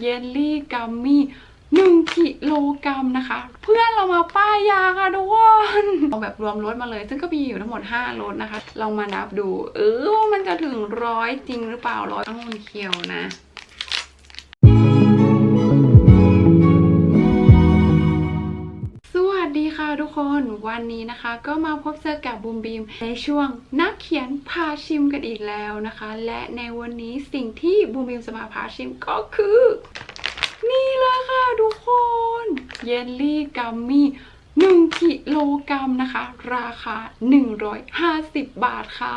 เยลลี่กัมมี่หนึ่งกิโลกรัมนะคะ เพื่อนเรามาป้ายยาค่ะทุกคนเอาแบบรวมรถมาเลย ซึ่งก็มีอยู่ทั้งหมด 5รถนะคะ ลองมานับดู เออว่ามันจะถึงร้อยจริงหรือเปล่าร้อยองุ่นเขียวนะ ทุกคนวันนี้นะคะ ก็มาพบเจอกับบูมบีมในช่วงนักเขียนพาชิมกันอีกแล้วนะคะ และในวันนี้สิ่งที่บูมบีมจะมาพาชิมก็คือ นี่เลยค่ะทุกคน เยลลี่กัมมี่1กิโลกรัมนะคะ ราคา 150 บาทค่ะ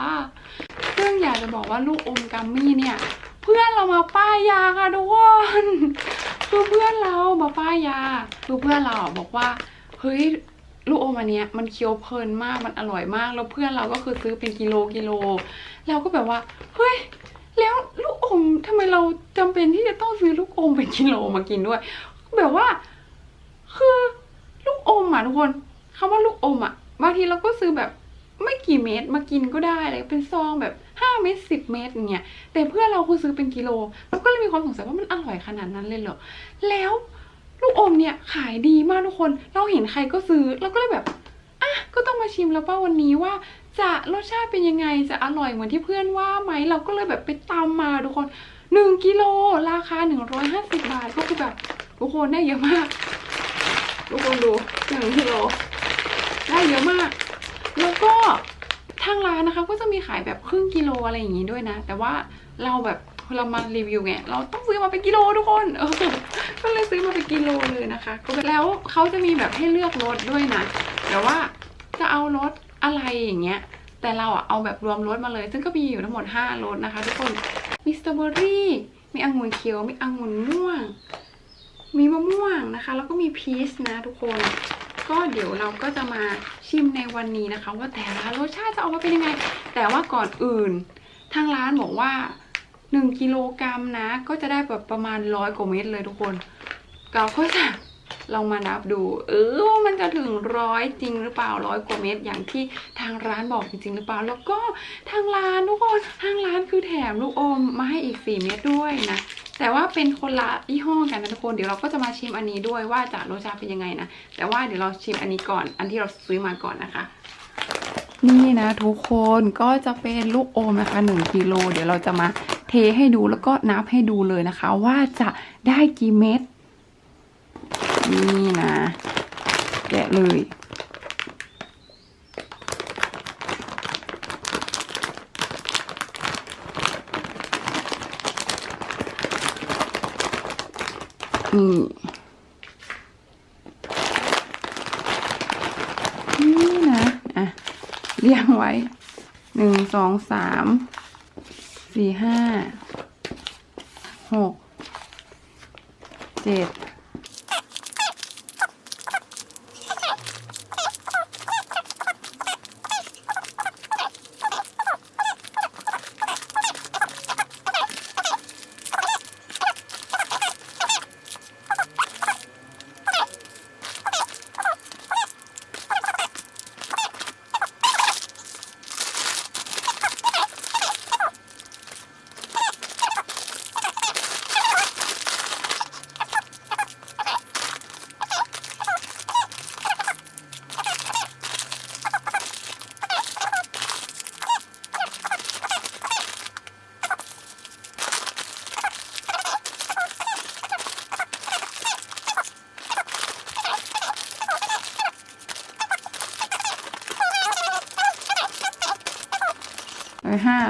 ซึ่งอยากจะบอกว่าลูกอมกัมมี่เนี่ย เพื่อนเรามาป้ายยาค่ะทุกคนคือเพื่อนเรามาป้ายยาคือเพื่อนเราบอกว่าเฮ้ย ลูกอมอันเนี้ยมันเคี้ยวเพลินมากมันอร่อยมาก แล้วเพื่อนเราก็คือซื้อเป็นกิโลกิโลเราก็แบบว่าเฮ้ยแล้วลูกอมทำไมเราจำเป็นที่จะต้องซื้อลูกอมเป็นกิโลมากินด้วย แบบว่า คือลูกอมอะทุกคนคำว่าลูกอมอะบางทีเราก็ซื้อแบบไม่กี่เม็ดมากินก็ได้เลยเป็นซองแบบห้าเม็ดสิบเม็ดเงี้ยแต่เพื่อนเราคือซื้อเป็นกิโลเราก็เลยมีความสงสัยว่ามันอร่อยขนาดนั้นเลยเหรอแล้ว ลูกอมเนี่ยขายดีมากทุกคน เราเห็นใครก็ซื้อเราก็เลยแบบอะก็ต้องมาชิมแล้วป้าวันนี้ว่าจะรสชาติเป็นยังไงจะอร่อยเหมือนที่เพื่อนว่าไหมเราก็เลยแบบไปตามมาทุกคนหนึ่งกิโลราคาหนึ่งร้อยห้าสิบบาทก็คือแบบทุกคนได้เยอะมาก ทุกคนดูหนึ่งกิโลได้เยอะมาก แล้วก็ทางร้านนะคะก็จะมีขายแบบครึ่งกิโลอะไรอย่างงี้ด้วยนะ แต่ว่าเราแบบ เรามารีวิวไงเราต้องซื้อมาเป็นกิโลทุกคนเออก็เลยซื้อมาเป็นกิโลเลยนะคะแล้วเขาจะมีแบบให้เลือกรสด้วยนะแต่ว่าจะเอารสอะไรอย่างเงี้ยแต่เราอะเอาแบบรวมรสมาเลย ซึ่งก็มีอยู่ทั้งหมด5รสนะคะ ทุกคนมีสตรอเบอรี่มีองุ่นเขียว มีองุ่นม่วง มีมะม่วงนะคะ แล้วก็มีพีชนะทุกคน ก็เดี๋ยวเราก็จะมาชิมในวันนี้นะคะ ว่าแต่ละรสชาติจะออกมาเป็นยังไง แต่ว่าก่อนอื่น ทางร้านบอกว่า 1กิโลกรัมนะ ก็จะได้แบบประมาณร้อยกว่าเม็ดเลยทุกคนเราก็จะลองมานับดู เออว่ามันจะถึงร้อยจริงหรือเปล่าร้อยกว่าเม็ดอย่างที่ทางร้านบอกจริงหรือเปล่า แล้วก็ทางร้านทุกคนทางร้านคือแถมลูกอมมาให้อีก 4 เม็ดด้วยนะแต่ว่าเป็นคนละยี่ห้อกันนะทุกคนเดี๋ยวเราก็จะมาชิมอันนี้ด้วยว่าจะรสชาติเป็นยังไงนะแต่ว่าเดี๋ยวเราชิมอันนี้ก่อน อันที่เราซื้อมาก่อนนะคะนี่นะทุกคนก็จะเป็นลูกอมนะคะ1กิโลเดี๋ยวเราจะมา เทให้ดูแล้วก็นับให้ดูเลยนะคะ ว่าจะได้กี่เม็ดนี่นะแกะเลย นี่นี่นะ อะ เรียงไว้หนึ่งสองสาม สี่ห้าหกเจ็ด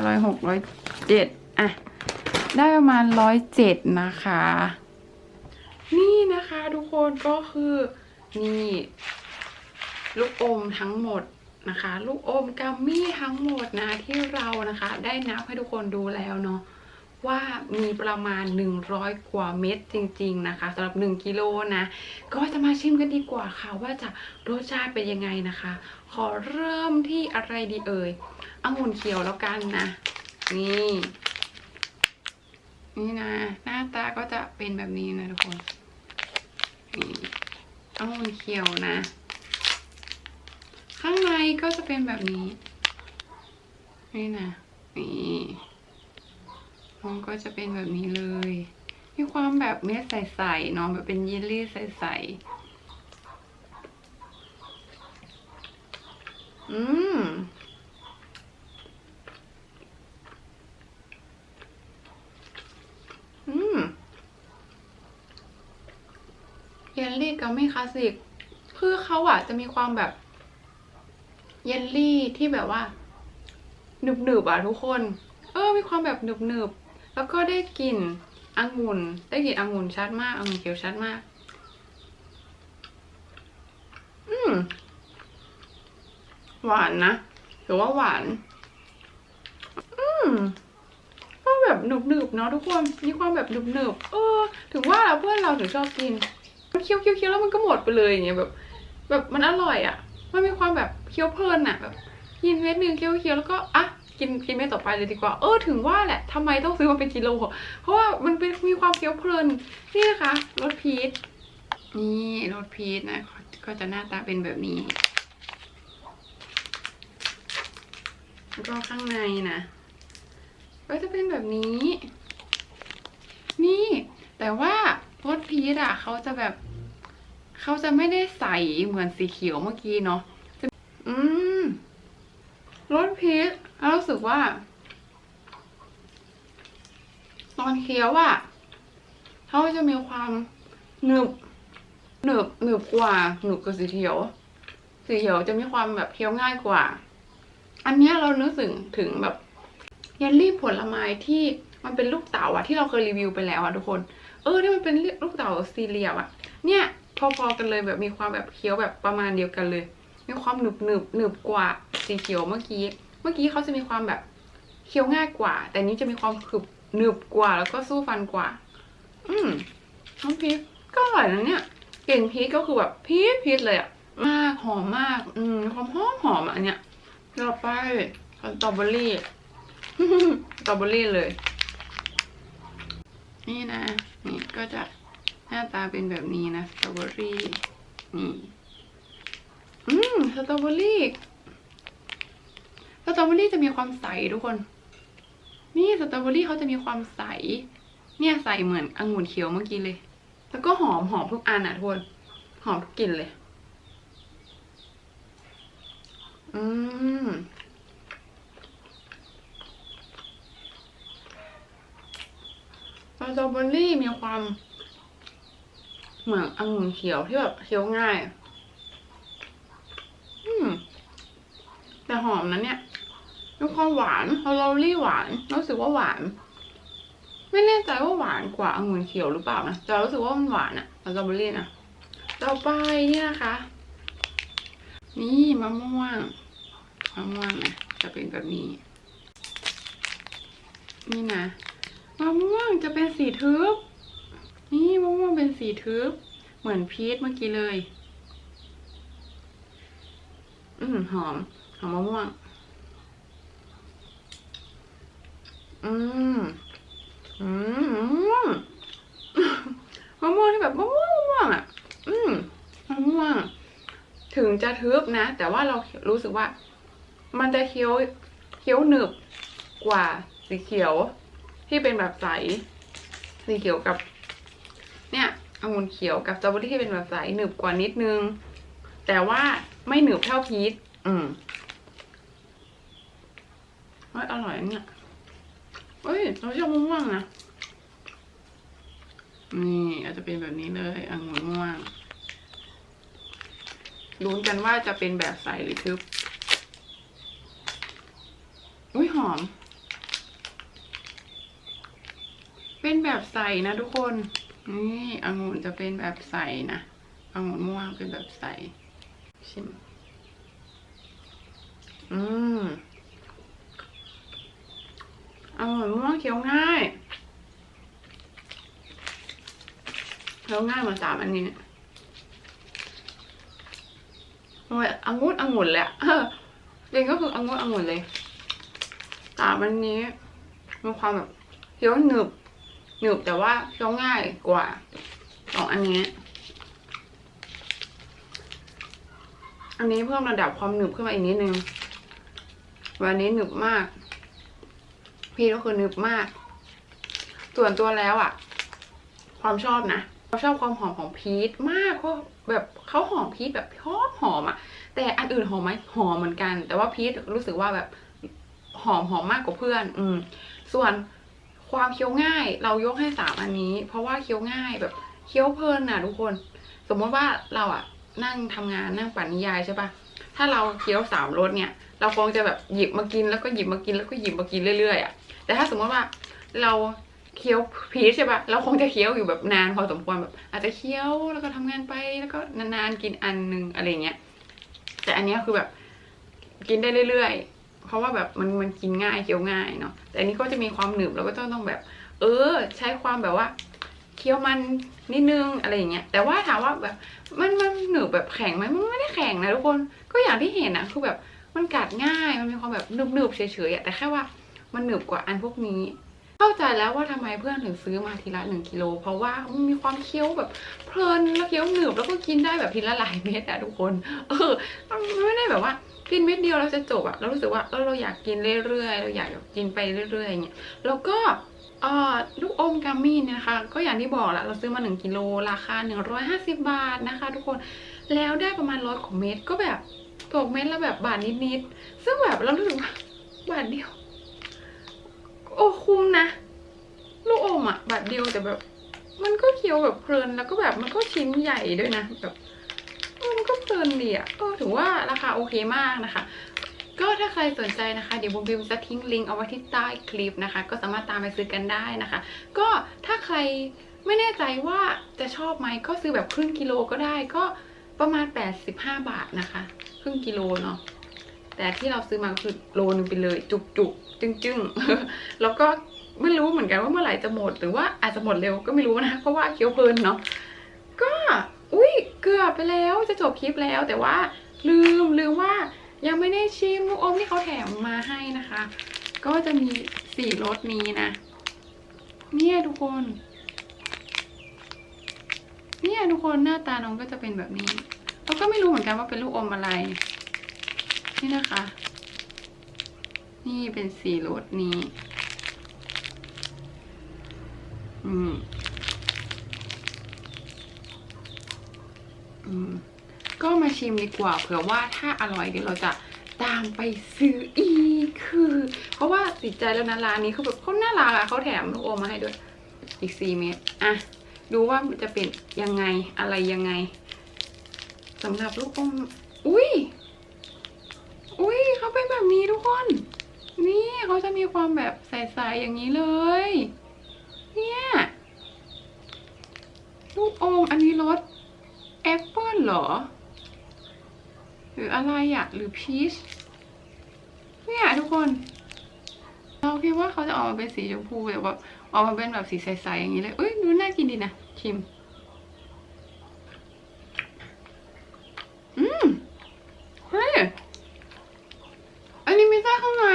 ร้อยหกร้อยเจ็ดอะ ได้ประมาณร้อยเจ็ดนะคะ นี่นะคะทุกคนก็คือนี่ลูกอมทั้งหมดนะคะ ลูกอมกัมมี่ทั้งหมดนะที่เรานะคะ ได้นับให้ทุกคนดูแล้วเนาะ ว่ามีประมาณ 100 กว่าเม็ดจริง ๆ นะคะสำหรับ 1กิโลนะ ก็จะมาชิมกันดีกว่าค่ะว่าจะรสชาติเป็นยังไงนะคะ ขอเริ่มที่อะไรดีเอ่ยองุ่นเขียวแล้วกันนะ นี่ นี่นะ หน้าตาก็จะเป็นแบบนี้นะทุกคนนี่องุ่นเขียวนะ ข้างในก็จะเป็นแบบนี้ นี่นะ นี่ มันก็จะเป็นแบบนี้เลย มีความแบบเม็ดใสๆเนาะแบบเป็นเยลลี่ใสๆ อืมอืมเยลลี่กัมมี่คลาสสิก คือเขาอะจะมีความแบบ เยลลี่ที่แบบว่าหนึบหนึบๆอะทุกคน เออ มีความแบบหนึบหนึบๆ แล้วก็ได้กลิ่นองุ่น ได้กลิ่นองุ่นชัดมากองุ่นเขียวชัดมาก อืม หวานนะถือว่าหวาน อืมก็แบบหนึบหนึบเนาะทุกคน มีความแบบหนึบหนึบเออ ถึงว่าเพื่อนเราถึงชอบกิน มันเคี้ยวเคี้ยวเคี้ยวแล้วมันก็หมดไปเลยอย่างเงี้ยแบบ แบบมันอร่อยอะ่ะ มันมีความแบบเคี้ยวเพลินอะ่ะ แบบกินเม็ดหนึ่งเคี้ยวเคี้ยวแล้วก็อะ กินกินเม็ดต่อไปเลยดีกว่า เออถึงว่าแหละทำไมต้องซื้อมาเป็นกิโล เพราะว่ามันเป็นมีความเคี้ยวเพลินนี่นะคะรสพีชนี่รสพีชนะก็จะหน้าตาเป็นแบบนี้แล้วก็ข้างในนะก็จะเป็นแบบนี้ นี่ แต่ว่ารสพีชอะเขาจะแบบเขาจะไม่ได้ใสเหมือนสีเขียวเมื่อกี้เนาะอืมรสพีช เรารู้สึกว่า ตอนเคี้ยวอะเขาจะมีความหนึบหนึบหนึบกว่าหนึบกว่าสีเขียว สีเขียวจะมีความแบบเคี้ยวง่ายกว่า อันนี้เรานึกถึงถึงแบบเยลลี่ผลไม้ที่มันเป็นลูกเต๋าอะที่เราเคยรีวิวไปแล้วอะทุกคน เออที่มันเป็นลูกเต๋าสี่เหลี่ยมอะเนี่ยพอๆกันเลยแบบมีความแบบเคี้ยวแบบประมาณเดียวกันเลย มีความหนึบหนึบหนึบกว่าสีเขียวเมื่อกี้ เมื่อกี้เขาจะมีความแบบเคี้ยวง่ายกว่า แต่นี้จะมีความขึบหนึบกว่าแล้วก็สู้ฟันกว่า อืมน้องพีชก็อร่อยนะเนี่ยกลิ่นพีชก็คือแบบพีชพีชเลยอะมากหอมมาก อืมความหอมหอมอะอันเนี้ยต่อไปสตรอเบอรี่สตรอเบอรี่เลย นี่นะ นี่ก็จะหน้าตาเป็นแบบนี้นะสตรอเบอรี่นี่ อืมสตรอเบอรี่ สตรอเบอรี่จะมีความใสทุกคน นี่สตรอเบอรี่เขาจะมีความใส เนี่ยใสเหมือนองุ่นเขียวเมื่อกี้เลย แล้วก็หอมหอมทุกอันอะทุกคน หอมทุกกลิ่นเลย อืมสตรอเบอรี่มีความเหมือนองุ่นเขียวที่แบบเคี้ยวง่าย อืม แต่หอมนะเนี่ย มีความหวานสตรอเบอรี่หวาน รู้สึกว่าหวาน ไม่แน่ใจว่าหวานกว่าองุ่นเขียวหรือเปล่านะแต่รู้สึกว่ามันหวานอะสตรอเบอรี่นะต่อไปเนี่ยนะคะ นี่มะม่วงมะม่วงนะจะเป็นแบบนี้ นี่นะมะม่วงจะเป็นสีทึบ นี่มะม่วงเป็นสีทึบ เหมือนพีชเมื่อกี้เลย อืมหอม หอมมะม่วง อืมอืมมะม่วงที่แบบมะม่วงมะม่วงอะ อืมมะม่วง ถึงจะทึบนะ แต่ว่าเรารู้สึกว่า มันจะเคี้ยวเคี้ยวหนึบกว่าสีเขียวที่เป็นแบบใส สีเขียวกับ เนี่ยองุ่นเขียวกับสตรอเบอรี่ที่เป็นแบบใสหนึบกว่านิดนึง แต่ว่าไม่หนึบเท่าพีชอืมอร่อยเนี่ย เอ้ยเราชอบมะม่วงนะนี่อาจจะเป็นแบบนี้เลยองุ่นม่วงลุ้นกันว่าจะเป็นแบบใสหรือทึบ อุ้ยหอม เป็นแบบใสนะทุกคน นี่องุ่นจะเป็นแบบใสนะองุ่นม่วงเป็นแบบใส ชิม อืม องุ่นม่วงเคี้ยวง่ายเคี้ยวง่ายเหมือนสามอันนี้โอ้ยองุ่นองุ่นแหละเออจริงก็คือองุ่นองุ่นเลยสามอันนี้มีความแบบเคี้ยวหนึบหนึบแต่ว่าเคี้ยวง่ายกว่าสองอันนี้อันนี้เพิ่มระดับความหนึบขึ้นมาอีกนิดนึงวันนี้หนึบมาก พี่ก็คือนึบมาก ส่วนตัวแล้วอะ่ะ ความชอบนะเราชอบความหอมของพีชมากเพราะแบบเขาหอมพีชแบบหอมหอมอะแต่อันอื่นหอมไหมหอมเหมือนกัน แต่ว่าพีชรู้สึกว่าแบบหอมหอมมากกว่าเพื่อน อืม ส่วนความเคี้ยวง่ายเรายกให้สามอันนี้ เพราะว่าเคี้ยวง่ายแบบเคี้ยวเพลินน่ะทุกคน สมมติว่าเราอะนั่งทำงานนั่งปั่นนิยายใช่ปะถ้าเราเคี้ยวสามรสเนี่ย เราคงจะแบบหยิบมากินแล้วก็หยิบมากินแล้วก็หยิบมากินเรื่อยๆอะ แต่ถ้าสมมติว่าเราเคี้ยวพีชใช่ปะเราคงจะเคี้ยวอยู่แบบนานพอสมควรแบบ อาจจะเคี้ยวแล้วก็ทำงานไปแล้วก็นานๆกินอันหนึงอะไรเงี้ย แต่อันนี้คือแบบกินได้เรื่อยๆ เพราะว่าแบบมันมันกินง่ายเคี้ยวง่ายเนาะ แต่อันนี้ก็จะมีความหนึบแล้วก็ต้องต้องแบบ เออ ใช้ความแบบว่าเคี้ยวมันนิดนึงอะไรอย่างเงี้ย แต่ว่าถามว่าแบบมันมันหนึบแบบแข็งไหมมันไม่ได้แข็งนะทุกคน ก็อย่างที่เห็นนะคือแบบมันกัดง่าย มันมีความแบบหนึบๆเฉยๆแต่แค่ว่า มันหนึบกว่าอันพวกนี้ เข้าใจแล้วว่าทำไมเพื่อนถึงซื้อมาทีละหนึ่งกิโลเพราะว่ามันมีความเคี้ยวแบบเพลินแล้วเคี้ยวหนึบแล้วก็กินได้แบบทีละหลายเม็ดอะทุกคน เออมันไม่ได้แบบว่ากินเม็ดเดียวเราจะจบอะเรารู้สึกว่าเออเราอยากกินเรื่อยๆ เราอยากกินไปเรื่อยๆอย่างเงี้ยแล้วก็ลูกอมกัมมี่เนี่ยนะคะ ก็อย่างที่บอกแหละเราซื้อมา 1กิโลราคา 150 บาทนะคะ ทุกคนแล้วได้ประมาณร้อยกว่าเม็ดก็แบบตกเม็ดละแบบบาทนิดๆซึ่งแบบเรารู้สึกว่าบาทเดียว โอ้คุ้มนะ ลูกอมอะบาทเดียวแต่แบบ มันก็เคี้ยวแบบเพลินแล้วก็แบบมันก็ชิ้นใหญ่ด้วยนะแบบมันก็เพลินดีอะเออถือว่าราคาโอเคมากนะคะ ก็ถ้าใครสนใจนะคะ เดี๋ยวบุมบิมจะทิ้งลิงก์เอาไว้ที่ใต้คลิปนะคะ ก็สามารถตามไปซื้อกันได้นะคะ ก็ถ้าใครไม่แน่ใจว่าจะชอบไหมก็ซื้อแบบครึ่งกิโลก็ได้ก็ประมาณ 85 บาทนะคะ ครึ่งกิโลเนาะ แต่ที่เราซื้อมาคือโลนึงไปเลย จุกจุกจึ้งจึ้งแล้วก็ไม่รู้เหมือนกันว่าเมื่อไหร่จะหมด หรือว่าอาจจะหมดเร็วก็ไม่รู้นะ เพราะว่าเคี้ยวเพลินเนาะก็อุ้ยเกือบไปแล้วจะจบคลิปแล้ว แต่ว่าลืมลืมว่ายังไม่ได้ชิมลูกอมที่เขาแถมมาให้นะคะ ก็จะมีสี่รสนี้นะ เนี่ยทุกคน เนี่ยทุกคนหน้าตาน้องก็จะเป็นแบบนี้เราก็ไม่รู้เหมือนกันว่าเป็นลูกอมอะไร นี่นะคะ นี่เป็นสีรสนี้อืมอืมก็มาชิมดีกว่าเผื่อว่าถ้าอร่อยเดี๋ยวเราจะตามไปซื้ออีกคือ เพราะว่าติดใจแล้วนะร้านนี้เขาแบบเขาน่ารักอะเขาแถมลูกอมมาให้ด้วย อีกสี่เม็ดอะดูว่ามันจะเป็นยังไงอะไรยังไงสำหรับลูกอม อุ้ย อุ้ยเขาเป็นแบบนี้ทุกคน นี่เขาจะ มีความแบบใสๆอย่างนี้เลย เนี่ยลูกอมอันนี้รสแอปเปิลเหรอ หรืออะไรอะหรือพีชเนี่ยทุกคน เราคิดว่าเขาจะออกมาเป็นสีชมพูแบบว่าออกมาเป็นแบบสีใสๆอย่างนี้เลยเอ้ยดูน่ากินดีนะชิมอืมเฮ้ยอันนี้มีไส้ข้างใน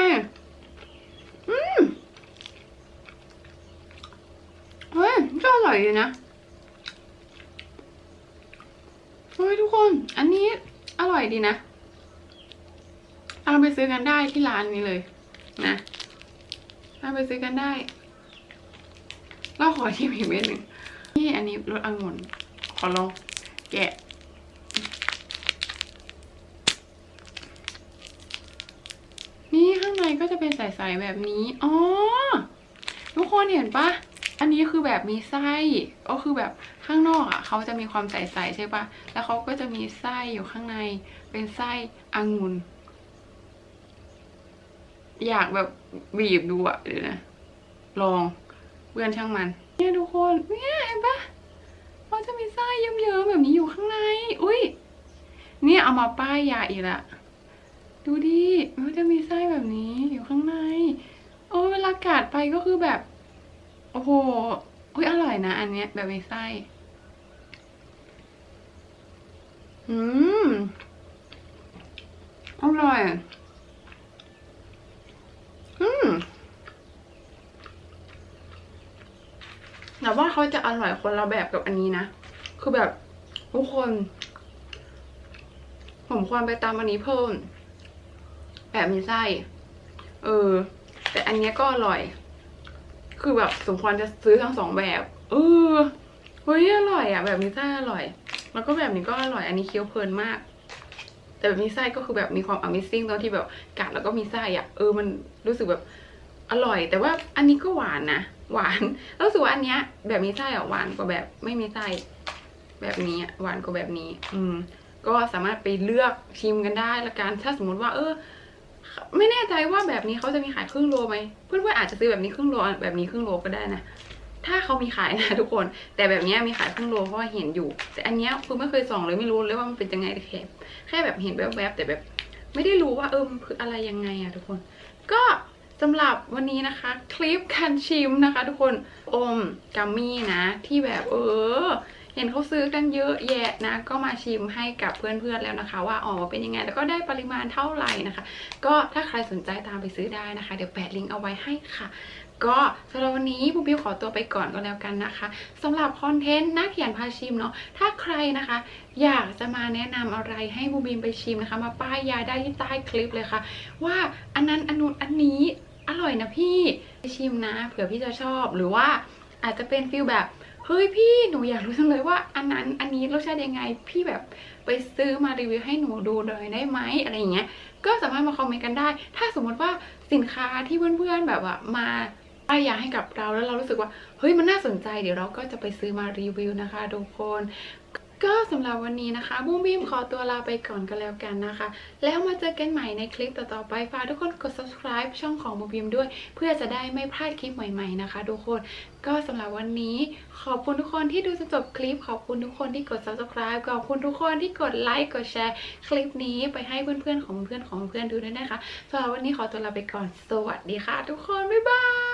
อืม เอร่อยดีนะเฮ้ยทุกคน อันนี้อร่อยดีนะเอาไปซื้อกันได้ที่ร้านนี้เลย นะเอาไปซื้อกันได้ เราขอชิมอีกเม็ดหนึ่งนี่อันนี้รสองุ่นขอลองแกะนี่ข้างในก็จะเป็นใสๆแบบนี้ อ๋อ ทุกคนเห็นปะ อันนี้คือแบบมีไส้ก็คือแบบข้างนอกอะเขาจะมีความใสๆใช่ปะแล้วเขาก็จะมีไส้อยู่ข้างใน เป็นไส้องุ่นอยากแบบบีบดูอะเดี๋ยวนะลองเพื่อนช่างมัน เนี่ยทุกคนเนี่ยเห็นปะเขาจะมีไส้เยิ้มๆแบบนี้อยู่ข้างใน อุ้ยเนี่ยเอามาป้ายยาอีกละดูดิมันจะมีไส้แบบนี้อยู่ข้างใน โอ้เวลากัดไปก็คือแบบ โอ้โหอุ้ยอร่อยนะ อันเนี้ยแบบมีไส้ อืม อร่อย อืม แต่ว่าเขาจะอร่อยคนละแบบกับอันนี้นะ คือแบบทุกคน ผมควรไปตามอันนี้เพิ่ม แบบมีไส้ เออ แต่อันนี้ก็อร่อย คือแบบสมควรจะซื้อทั้งสองแบบ เออเฮ้ยอร่อยอะ แบบนี้ไส้อร่อย แล้วก็แบบนี้ก็อร่อย อันนี้เคี้ยวเพลินมาก แต่แบบนี้ไส้ก็คือแบบมีความ Amazing ตอนที่แบบกัดแล้วก็มีไส้อะ เออมันรู้สึกแบบอร่อย แต่ว่าอันนี้ก็หวานนะ หวานแล้วรู้สึกว่าอันเนี้ย แบบมีไส้อะหวานกว่าแบบไม่มีไส้แบบนี้อะหวานกว่าแบบนี้ อืม ก็สามารถไปเลือกชิมกันได้ละกันถ้าสมมติว่า เออ ไม่แน่ใจว่าแบบนี้เขาจะมีขายครึ่งโลไหมเพื่อนๆอาจจะซื้อแบบนี้ครึ่งโลแบบนี้ครึ่งโลก็ได้นะถ้าเขามีขายนะทุกคน แต่แบบนี้มีขายครึ่งโลเพราะว่าเห็นอยู่ แต่อันนี้คือไม่เคยส่องเลยไม่รู้เลยว่ามันเป็นยังไงแค่แค่แบบเห็นแวบๆแต่แบบไม่ได้รู้ว่าเออมันคืออะไรยังไงอะทุกคน ก็สำหรับวันนี้นะคะ คลิปการชิมนะคะ ทุกคนอมกัมมี่นะ ที่แบบเออ เห็นเขาซื้อกันเยอะแยะนะ ก็มาชิมให้กับเพื่อนๆแล้วนะคะ ว่าออกมาเป็นยังไงแล้วก็ได้ปริมาณเท่าไหร่นะคะ ก็ถ้าใครสนใจตามไปซื้อได้นะคะ เดี๋ยวแปะลิงก์เอาไว้ให้ค่ะก็สำหรับวันนี้บูบิวขอตัวไปก่อนก็แล้วกันนะคะสำหรับคอนเทนต์นักเขียนพาชิมเนาะถ้าใครนะคะ อยากจะมาแนะนำอะไรให้บูบิมไปชิมนะคะ มาป้ายยาได้ที่ใต้คลิปเลยค่ะ ว่าอันนั้นอันนู้นอันนี้อร่อยนะพี่ไปชิมนะ เผื่อพี่จะชอบหรือว่าอาจจะเป็นฟิลแบบ เฮ้ยพี่หนูอยากรู้จังเลยว่าอันนั้นอันนี้รสชาติยังไงพี่แบบไปซื้อมารีวิวให้หนูดูเลยได้ไหมอะไรอย่างเงี้ยก็สามารถมาคอมเมนต์กันได้ ถ้าสมมติว่าสินค้าที่เพื่อนๆแบบว่ามาป้ายยาให้กับเราแล้วเรารู้สึกว่าเฮ้ยมันน่าสนใจเดี๋ยวเราก็จะไปซื้อมารีวิวนะคะทุกคน ก็สำหรับวันนี้นะคะบูมบีมขอตัวลาไปก่อนก็แล้วกันนะคะ แล้วมาเจอกันใหม่ในคลิปต่อๆไปฝากทุกคนกด subscribe ช่องของบูมบีมด้วย เพื่อจะได้ไม่พลาดคลิปใหม่ๆนะคะ ทุกคนก็สำหรับวันนี้ ขอบคุณทุกคนที่ดูจนจบคลิป ขอบคุณทุกคนที่กด subscribe ขอบคุณทุกคนที่กดไลค์กดแชร์คลิปนี้ไปให้เพื่อนๆของเพื่อนของเพื่อนดูด้วยนะคะสำหรับวันนี้ขอตัวลาไปก่อนสวัสดีค่ะ ทุกคนบ๊ายบาย